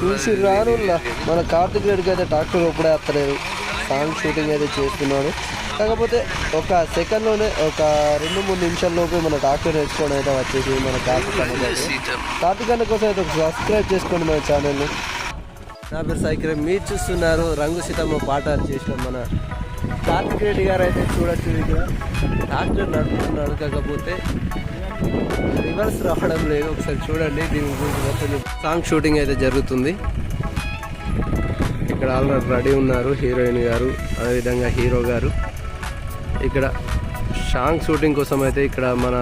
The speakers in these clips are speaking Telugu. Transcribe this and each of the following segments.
చూసి రాను మన కార్తిక్ రెడ్డికి అయితే ట్రాక్టర్ ఇప్పుడే వస్తలేదు సాంగ్ షూటింగ్ అయితే చేస్తున్నాడు. కాకపోతే ఒక సెకండ్లోనే ఒక రెండు మూడు నిమిషాల్లోపు మన ట్రాక్టర్ నేర్చుకోవడం అయితే వచ్చేసి మన కార్తిక్ అన్న కార్తిక్ అన్న కోసం అయితే ఒక సబ్స్క్రైబ్ చేసుకోండి మన ఛానల్ని నా. పేరు సైకిల్ మీరు చూస్తున్నారు రంగు సీతమ్మ పాట చేసిన మన కార్తిక్ రెడ్డి గారు అయితే చూడొచ్చు ఇక్కడ. ట్రాక్టర్ నడుపుతున్నాడు కాకపోతే రివర్స్ రావడం లేదు. ఒకసారి చూడండి దీని గురించి మొత్తం సాంగ్ షూటింగ్ అయితే జరుగుతుంది. ఇక్కడ ఆల్రెడీ రెడీ ఉన్నారు హీరోయిన్ గారు అదేవిధంగా హీరో గారు. ఇక్కడ సాంగ్ షూటింగ్ కోసం అయితే ఇక్కడ మన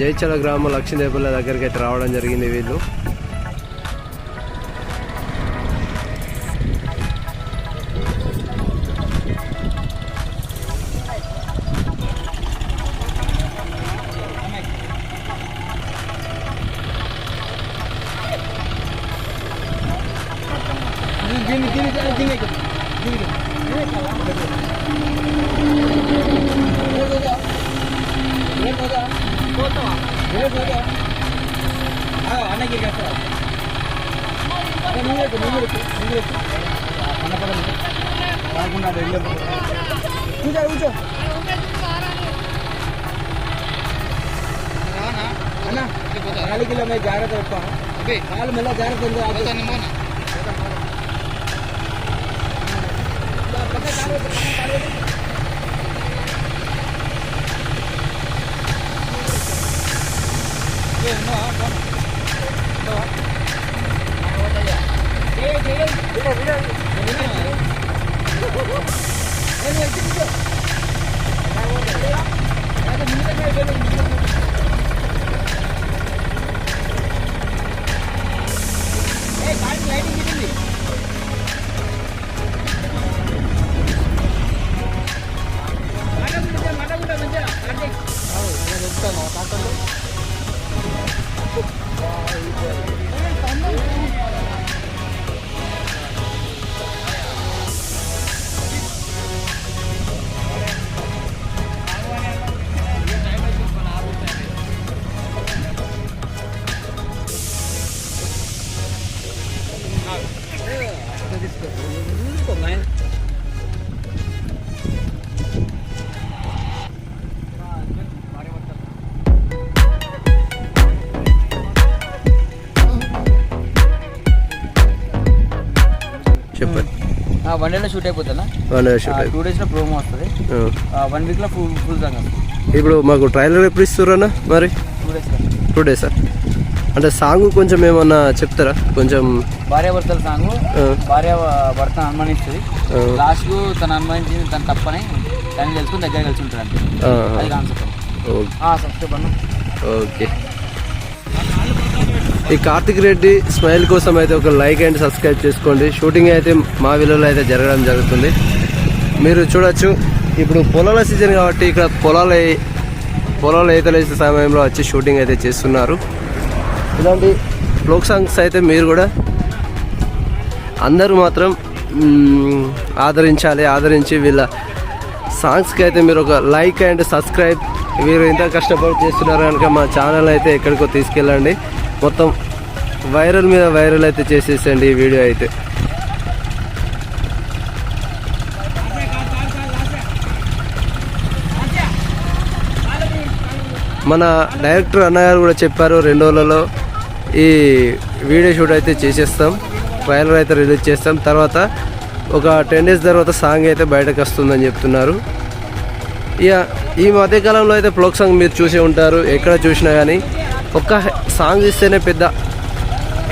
జైచల గ్రామం లక్ష్మీదేవుల దగ్గరికి అయితే రావడం జరిగింది వీళ్ళు. నాలుగు కిలోమీటర్ జాగ్రత్త పెట్టుకో కాలు మళ్ళీ జాగ్రత్త చెప్పండి. వన్ డేలో షూట్ అయిపోతుందా? వన్ డే షూట్ టూ డేస్లో ప్రోమో వస్తుంది. వన్ వీక్లో ఫుల్ ఫుల్ వస్తుంది ఇప్పుడు మాకు ట్రైలర్ ఎప్పుడు ఇస్తారన్నా మరి? టూ డేస్ టూ డేస్ అంటే సాంగ్ కొంచెం ఏమన్నా చెప్తారా? కొంచెం భార్య భర్తల సాంగ్ భార్య భర్తను అనుమానిస్తుంది. ఆ, లాస్ట్ తను అనుమానించింది తన తప్పని తను తెలుసుకుని దగ్గర కలిసి ఉంటాడు అది కాన్సెప్ట్ ఓకే. ఈ కార్తిక్ రెడ్డి స్మైల్ కోసం అయితే ఒక లైక్ అండ్ సబ్స్క్రైబ్ చేసుకోండి. షూటింగ్ అయితే మా విలువలో అయితే జరగడం జరుగుతుంది. మీరు చూడొచ్చు. ఇప్పుడు పొలాల సీజన్ కాబట్టి ఇక్కడ పొలాల పొలాలు ఈతలు వేసే సమయంలో వచ్చి షూటింగ్ అయితే చేస్తున్నారు. ఇలాంటి ఫోక్ సాంగ్స్ అయితే మీరు కూడా అందరూ మాత్రం ఆదరించాలి ఆదరించి వీళ్ళ సాంగ్స్కి అయితే మీరు ఒక లైక్ అండ్ సబ్స్క్రైబ్ మీరు ఇంత కష్టపడి చేస్తున్నారు కనుక మా ఛానల్ అయితే ఎక్కడికో తీసుకెళ్ళండి. మొత్తం వైరల్ మీద వైరల్ అయితే చేసేసండి ఈ వీడియో అయితే. మన డైరెక్టర్ అన్నగారు కూడా చెప్పారు రెండు రోజులలో ఈ వీడియో షూట్ అయితే చేసేస్తాం. ట్రైలర్ అయితే రిలీజ్ చేస్తాం. తర్వాత ఒక టెన్ డేస్ తర్వాత సాంగ్ అయితే బయటకు వస్తుందని చెప్తున్నారు. ఇక ఈ మధ్యకాలంలో అయితే ఫ్లోక్ సాంగ్ మీరు చూసే ఉంటారు. ఎక్కడ చూసినా కానీ ఒక్క సాంగ్ ఇస్తేనే పెద్ద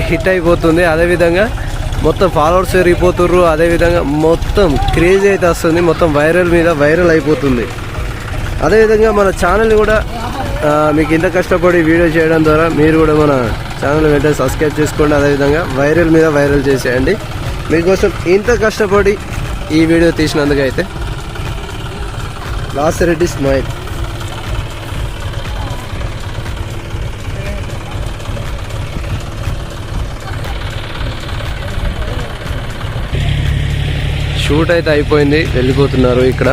హిట్ అయిపోతుంది. అదేవిధంగా మొత్తం ఫాలోవర్స్ పెరిగిపోతుర్రు. అదేవిధంగా మొత్తం క్రేజ్ అయితే వస్తుంది. మొత్తం వైరల్ మీద వైరల్ అయిపోతుంది. అదేవిధంగా మన ఛానల్ కూడా మీకు ఇంత కష్టపడి వీడియో చేయడం ద్వారా మీరు కూడా మన ఛానల్ వెంటనే సబ్స్క్రైబ్ చేసుకోండి. అదేవిధంగా వైరల్ మీద వైరల్ చేసేయండి. మీకోసం ఇంత కష్టపడి ఈ వీడియో తీసినందుకు అయితే లాస్ట్ రెడ్డి స్మైల్. షూట్ అయితే అయిపోయింది. వెళ్ళిపోతున్నారు ఇక్కడ.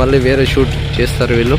మళ్ళీ వేరే షూట్ చేస్తారు వీళ్ళు.